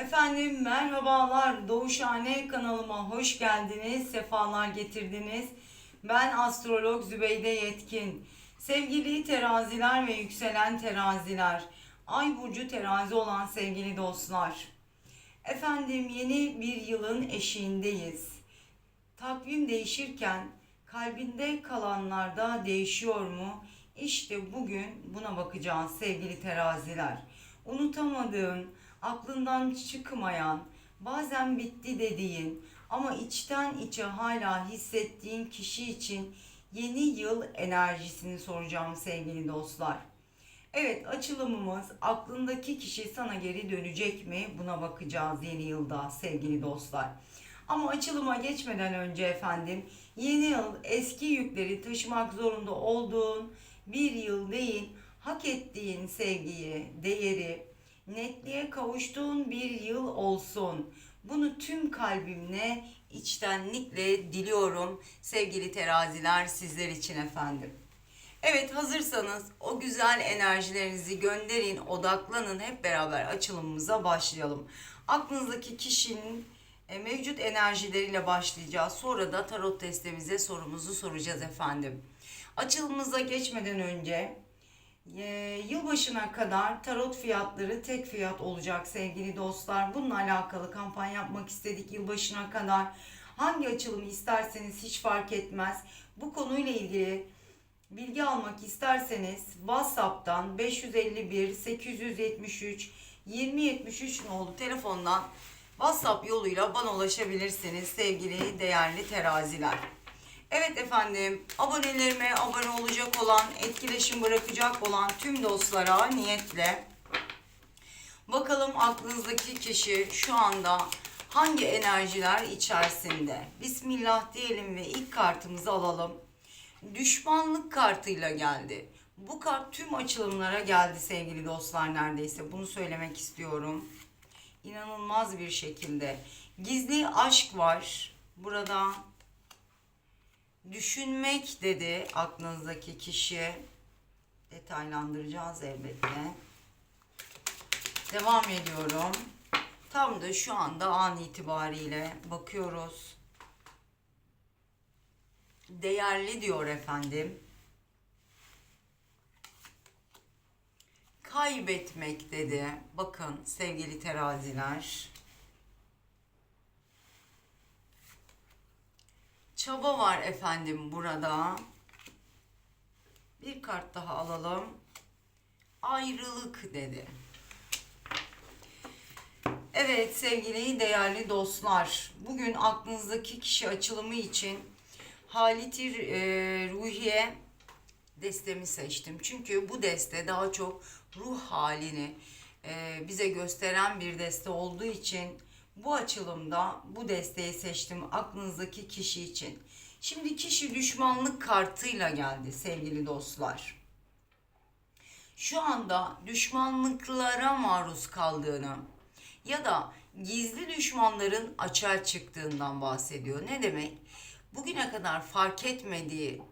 Efendim merhabalar Doğuşhane kanalıma hoş geldiniz, sefalar getirdiniz. Ben astrolog Zübeyde Yetkin. Sevgili teraziler ve yükselen teraziler, ay burcu terazi olan sevgili dostlar. Efendim yeni bir yılın eşiğindeyiz. Takvim değişirken kalbinde kalanlarda değişiyor mu? İşte bugün buna bakacağız sevgili teraziler. Unutamadığın, aklından çıkmayan, bazen bitti dediğin ama içten içe hala hissettiğin kişi için yeni yıl enerjisini soracağım sevgili dostlar. Evet açılımımız aklındaki kişi sana geri dönecek mi? Buna bakacağız yeni yılda sevgili dostlar. Ama açılıma geçmeden önce efendim yeni yıl eski yükleri taşımak zorunda olduğun bir yıl değil hak ettiğin sevgiyi, değeri, netliğe kavuştuğun bir yıl olsun. Bunu tüm kalbimle, içtenlikle diliyorum sevgili teraziler sizler için efendim. Evet hazırsanız o güzel enerjilerinizi gönderin, odaklanın hep beraber açılımımıza başlayalım. Aklınızdaki kişinin e, mevcut enerjileriyle başlayacağız. Sonra da tarot testimize sorumuzu soracağız efendim. Açılımımıza geçmeden önce e, yılbaşına kadar tarot fiyatları tek fiyat olacak sevgili dostlar. Bununla alakalı kampanya yapmak istedik yılbaşına kadar. Hangi açılımı isterseniz hiç fark etmez. Bu konuyla ilgili bilgi almak isterseniz WhatsApp'tan 551 873 2073 nolu telefondan WhatsApp yoluyla bana ulaşabilirsiniz sevgili değerli teraziler. Evet efendim abonelerime abone olacak olan, etkileşim bırakacak olan tüm dostlara niyetle bakalım aklınızdaki kişi şu anda hangi enerjiler içerisinde. Bismillah diyelim ve ilk kartımızı alalım. Düşmanlık kartıyla geldi. Bu kart tüm açılımlara geldi sevgili dostlar neredeyse. Bunu söylemek istiyorum. İnanılmaz bir şekilde. Gizli aşk var. Burada düşünmek dedi aklınızdaki kişi. Detaylandıracağız elbette. Devam ediyorum. Tam da şu anda an itibariyle bakıyoruz. Değerli diyor efendim. Kaybetmek dedi. Bakın sevgili teraziler. Çaba var efendim burada. Bir kart daha alalım. Ayrılık dedi. Evet sevgili değerli dostlar. Bugün aklınızdaki kişi açılımı için Halitir e, Ruhiye destemi seçtim. Çünkü bu deste daha çok ruh halini e, bize gösteren bir deste olduğu için bu açılımda bu desteği seçtim aklınızdaki kişi için. Şimdi kişi düşmanlık kartıyla geldi sevgili dostlar. Şu anda düşmanlıklara maruz kaldığını ya da gizli düşmanların açığa çıktığından bahsediyor. Ne demek? Bugüne kadar fark etmediği,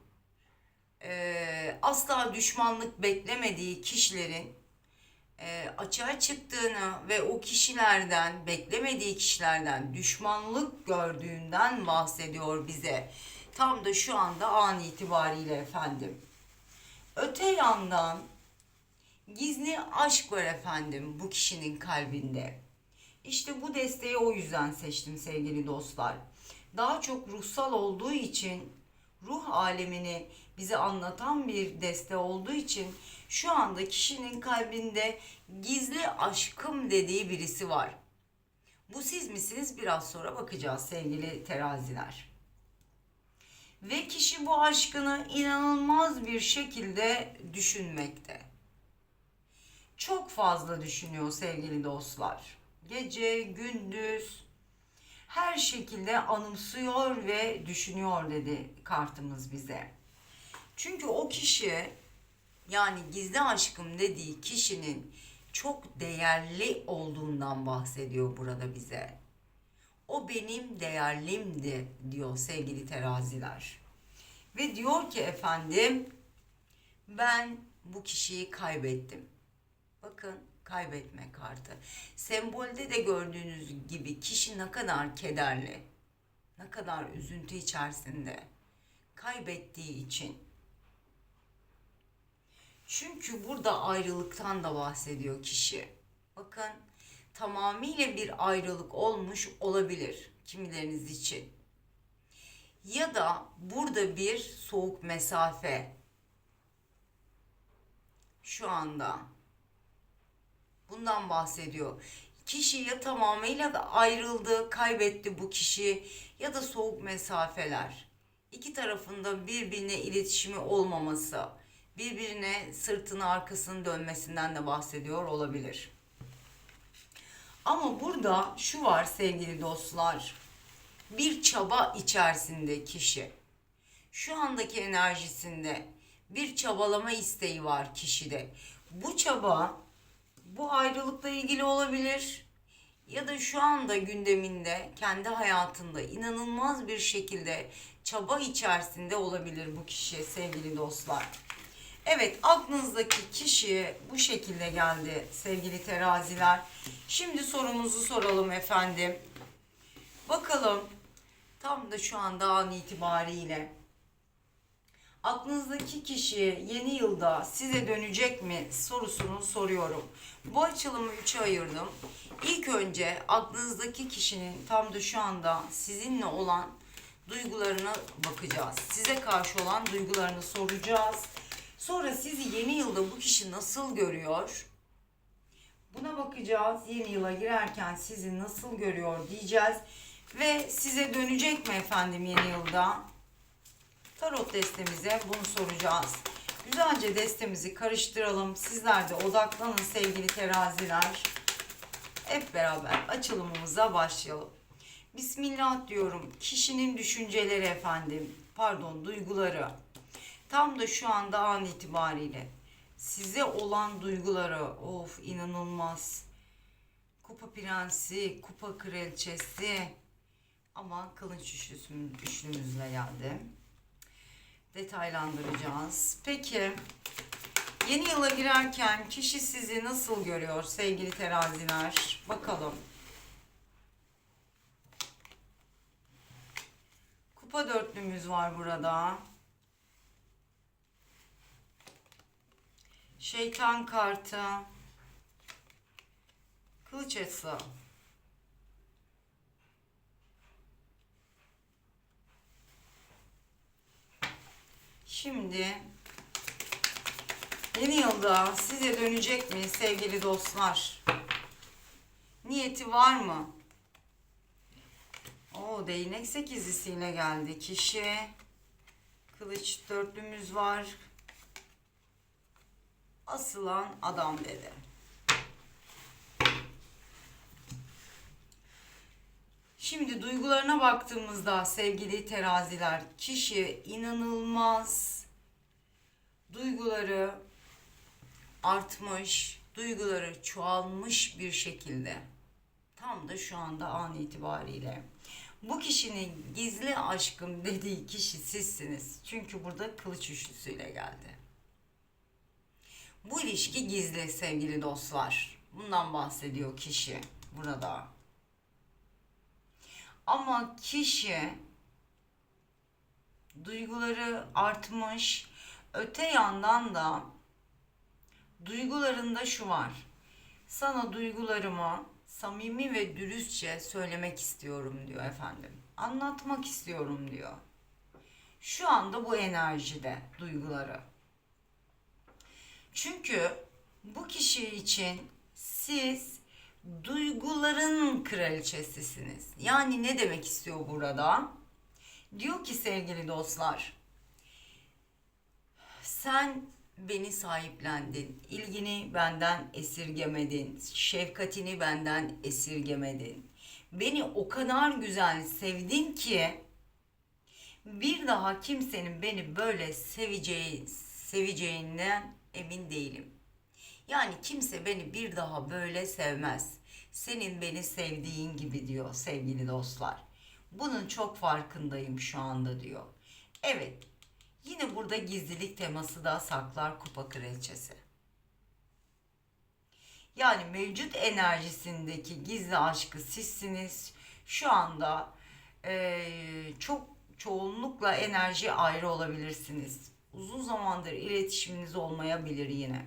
e, asla düşmanlık beklemediği kişilerin e, açığa çıktığını ve o kişilerden, beklemediği kişilerden düşmanlık gördüğünden bahsediyor bize. Tam da şu anda an itibariyle efendim. Öte yandan gizli aşk var efendim bu kişinin kalbinde. İşte bu desteği o yüzden seçtim sevgili dostlar. Daha çok ruhsal olduğu için ruh alemini bize anlatan bir deste olduğu için şu anda kişinin kalbinde gizli aşkım dediği birisi var. Bu siz misiniz? Biraz sonra bakacağız sevgili teraziler. Ve kişi bu aşkını inanılmaz bir şekilde düşünmekte. Çok fazla düşünüyor sevgili dostlar. Gece, gündüz, her şekilde anımsıyor ve düşünüyor dedi kartımız bize. Çünkü o kişi yani gizli aşkım dediği kişinin çok değerli olduğundan bahsediyor burada bize. O benim değerlimdi diyor sevgili teraziler. Ve diyor ki efendim ben bu kişiyi kaybettim. Bakın Kaybetme kartı. Sembolde de gördüğünüz gibi kişi ne kadar kederli, ne kadar üzüntü içerisinde kaybettiği için. Çünkü burada ayrılıktan da bahsediyor kişi. Bakın tamamıyla bir ayrılık olmuş olabilir kimileriniz için. Ya da burada bir soğuk mesafe şu anda bundan bahsediyor. Kişi ya tamamıyla ayrıldı, kaybetti bu kişi ya da soğuk mesafeler. İki tarafında birbirine iletişimi olmaması, birbirine sırtını arkasını dönmesinden de bahsediyor olabilir. Ama burada şu var sevgili dostlar. Bir çaba içerisinde kişi. Şu andaki enerjisinde bir çabalama isteği var kişide. Bu çaba bu ayrılıkla ilgili olabilir ya da şu anda gündeminde kendi hayatında inanılmaz bir şekilde çaba içerisinde olabilir bu kişi sevgili dostlar. Evet aklınızdaki kişi bu şekilde geldi sevgili teraziler. Şimdi sorumuzu soralım efendim. Bakalım tam da şu anda an itibariyle aklınızdaki kişi yeni yılda size dönecek mi sorusunu soruyorum. Bu açılımı üçe ayırdım. İlk önce aklınızdaki kişinin tam da şu anda sizinle olan duygularına bakacağız. Size karşı olan duygularını soracağız. Sonra sizi yeni yılda bu kişi nasıl görüyor? Buna bakacağız. Yeni yıla girerken sizi nasıl görüyor diyeceğiz. Ve size dönecek mi efendim yeni yılda? Tarot destemize bunu soracağız. Güzelce destemizi karıştıralım. Sizler de odaklanın sevgili teraziler. Hep beraber açılımımıza başlayalım. Bismillah diyorum. Kişinin düşünceleri efendim. Pardon duyguları. Tam da şu anda an itibariyle size olan duyguları of inanılmaz. Kupa prensi, kupa kraliçesi ama kılıç üçlüsü, üçlümüzle geldi. Detaylandıracağız. Peki yeni yıla girerken kişi sizi nasıl görüyor sevgili teraziler? Bakalım. Kupa dörtlümüz var burada. Şeytan kartı. Kılıç ası. Şimdi yeni yılda size dönecek mi sevgili dostlar? Niyeti var mı? O değnek sekizlisiyle geldi kişi. Kılıç dörtlümüz var. Asılan adam dedi. Şimdi duygularına baktığımızda sevgili teraziler kişi inanılmaz duyguları artmış, duyguları çoğalmış bir şekilde. Tam da şu anda an itibariyle. Bu kişinin gizli aşkım dediği kişi sizsiniz. Çünkü burada kılıç üçlüsüyle geldi. Bu ilişki gizli sevgili dostlar. Bundan bahsediyor kişi burada. Ama kişi duyguları artmış. Öte yandan da duygularında şu var. Sana duygularımı samimi ve dürüstçe söylemek istiyorum diyor efendim. Anlatmak istiyorum diyor. Şu anda bu enerjide duyguları. Çünkü bu kişi için siz duyguların kraliçesisiniz. Yani ne demek istiyor burada? Diyor ki sevgili dostlar, sen beni sahiplendin, ilgini benden esirgemedin, şefkatini benden esirgemedin. Beni o kadar güzel sevdin ki bir daha kimsenin beni böyle seveceği, seveceğinden emin değilim. Yani kimse beni bir daha böyle sevmez. Senin beni sevdiğin gibi diyor sevgili dostlar. Bunun çok farkındayım şu anda diyor. Evet. Yine burada gizlilik teması da saklar kupa kraliçesi. Yani mevcut enerjisindeki gizli aşkı sizsiniz. Şu anda eee, çok çoğunlukla enerji ayrı olabilirsiniz. Uzun zamandır iletişiminiz olmayabilir yine.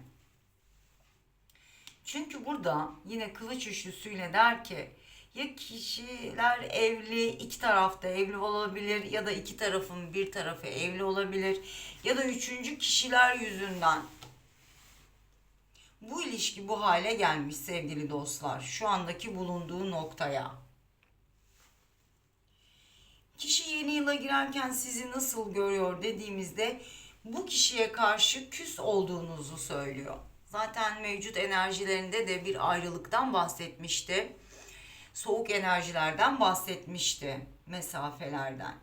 Çünkü burada yine kılıç üçlüsüyle der ki ya kişiler evli, iki tarafta evli olabilir ya da iki tarafın bir tarafı evli olabilir ya da üçüncü kişiler yüzünden bu ilişki bu hale gelmiş sevgili dostlar. Şu andaki bulunduğu noktaya. Kişi yeni yıla girerken sizi nasıl görüyor dediğimizde bu kişiye karşı küs olduğunuzu söylüyor. Zaten mevcut enerjilerinde de bir ayrılıktan bahsetmişti. Soğuk enerjilerden bahsetmişti, mesafelerden.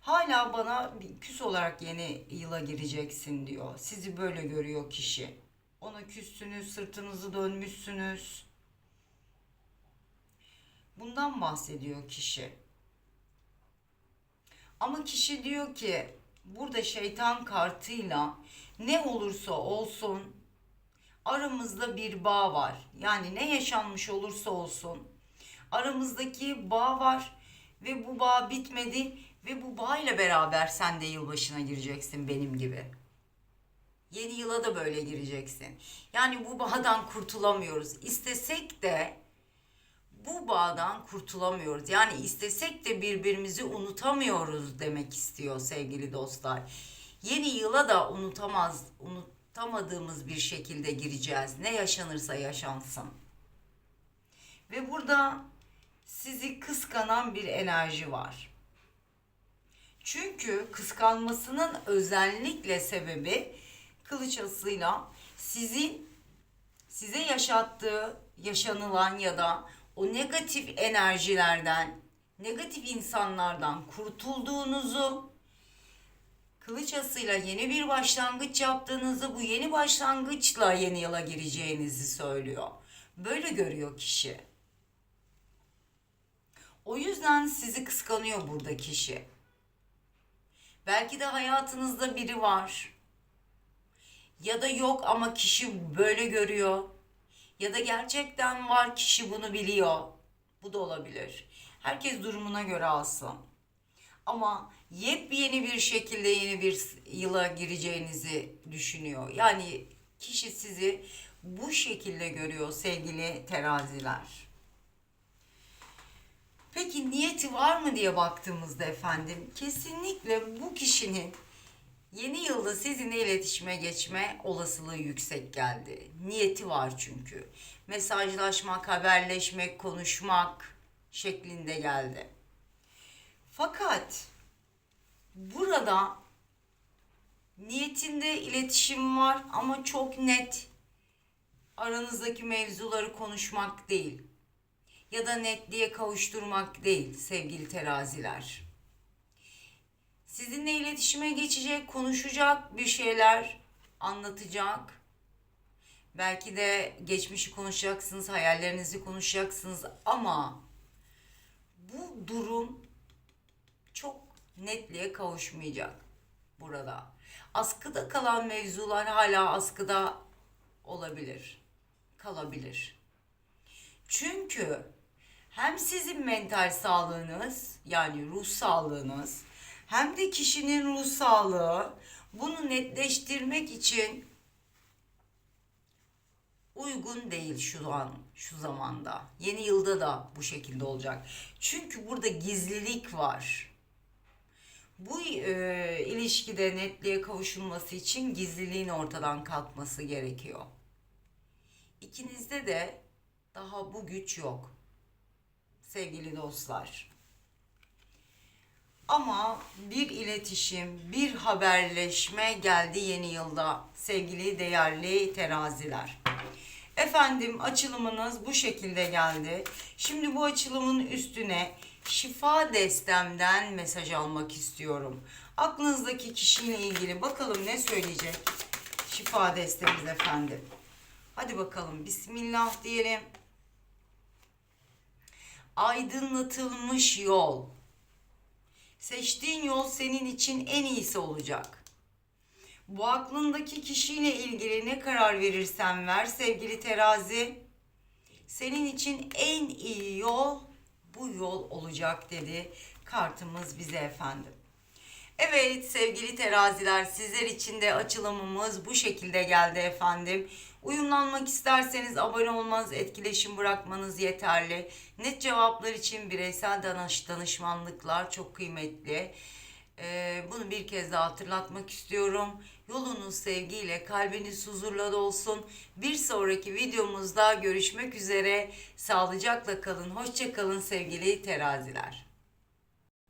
Hala bana küs olarak yeni yıla gireceksin diyor. Sizi böyle görüyor kişi. Ona küssünüz, sırtınızı dönmüşsünüz. Bundan bahsediyor kişi. Ama kişi diyor ki burada şeytan kartıyla ne olursa olsun aramızda bir bağ var. Yani ne yaşanmış olursa olsun aramızdaki bağ var ve bu bağ bitmedi ve bu bağ ile beraber sen de yılbaşına gireceksin benim gibi. Yeni yıla da böyle gireceksin. Yani bu bağdan kurtulamıyoruz. İstesek de bu bağdan kurtulamıyoruz. Yani istesek de birbirimizi unutamıyoruz demek istiyor sevgili dostlar. Yeni yıla da unutamaz, unutamadığımız bir şekilde gireceğiz. Ne yaşanırsa yaşansın. Ve burada sizi kıskanan bir enerji var. Çünkü kıskanmasının özellikle sebebi kılıç asıyla sizin size yaşattığı yaşanılan ya da o negatif enerjilerden, negatif insanlardan kurtulduğunuzu, kılıç asıyla yeni bir başlangıç yaptığınızı, bu yeni başlangıçla yeni yıla gireceğinizi söylüyor. Böyle görüyor kişi. O yüzden sizi kıskanıyor burada kişi. Belki de hayatınızda biri var. Ya da yok ama kişi böyle görüyor. Ya da gerçekten var kişi bunu biliyor. Bu da olabilir. Herkes durumuna göre alsın. Ama yepyeni bir şekilde yeni bir yıla gireceğinizi düşünüyor. Yani kişi sizi bu şekilde görüyor sevgili teraziler. Peki niyeti var mı diye baktığımızda efendim kesinlikle bu kişinin yeni yılda sizinle iletişime geçme olasılığı yüksek geldi. Niyeti var çünkü. Mesajlaşmak, haberleşmek, konuşmak şeklinde geldi. Fakat burada niyetinde iletişim var ama çok net aranızdaki mevzuları konuşmak değil ya da netliğe kavuşturmak değil sevgili teraziler. Sizinle iletişime geçecek, konuşacak bir şeyler anlatacak. Belki de geçmişi konuşacaksınız, hayallerinizi konuşacaksınız ama bu durum çok netliğe kavuşmayacak burada. Askıda kalan mevzular hala askıda olabilir, kalabilir. Çünkü hem sizin mental sağlığınız yani ruh sağlığınız hem de kişinin ruh sağlığı bunu netleştirmek için uygun değil şu an şu zamanda. Yeni yılda da bu şekilde olacak. Çünkü burada gizlilik var. Bu e, ilişkide netliğe kavuşulması için gizliliğin ortadan kalkması gerekiyor. İkinizde de daha bu güç yok sevgili dostlar. Ama bir iletişim, bir haberleşme geldi yeni yılda sevgili değerli teraziler. Efendim açılımınız bu şekilde geldi. Şimdi bu açılımın üstüne şifa destemden mesaj almak istiyorum. Aklınızdaki kişiyle ilgili bakalım ne söyleyecek şifa destemiz efendim. Hadi bakalım bismillah diyelim aydınlatılmış yol. Seçtiğin yol senin için en iyisi olacak. Bu aklındaki kişiyle ilgili ne karar verirsen ver sevgili terazi. Senin için en iyi yol bu yol olacak dedi kartımız bize efendim. Evet sevgili teraziler sizler için de açılımımız bu şekilde geldi efendim. Uyumlanmak isterseniz abone olmanız, etkileşim bırakmanız yeterli. Net cevaplar için bireysel danış, danışmanlıklar çok kıymetli. Ee, bunu bir kez daha hatırlatmak istiyorum. Yolunuz sevgiyle, kalbiniz huzurla dolsun. Bir sonraki videomuzda görüşmek üzere. Sağlıcakla kalın, hoşça kalın sevgili teraziler.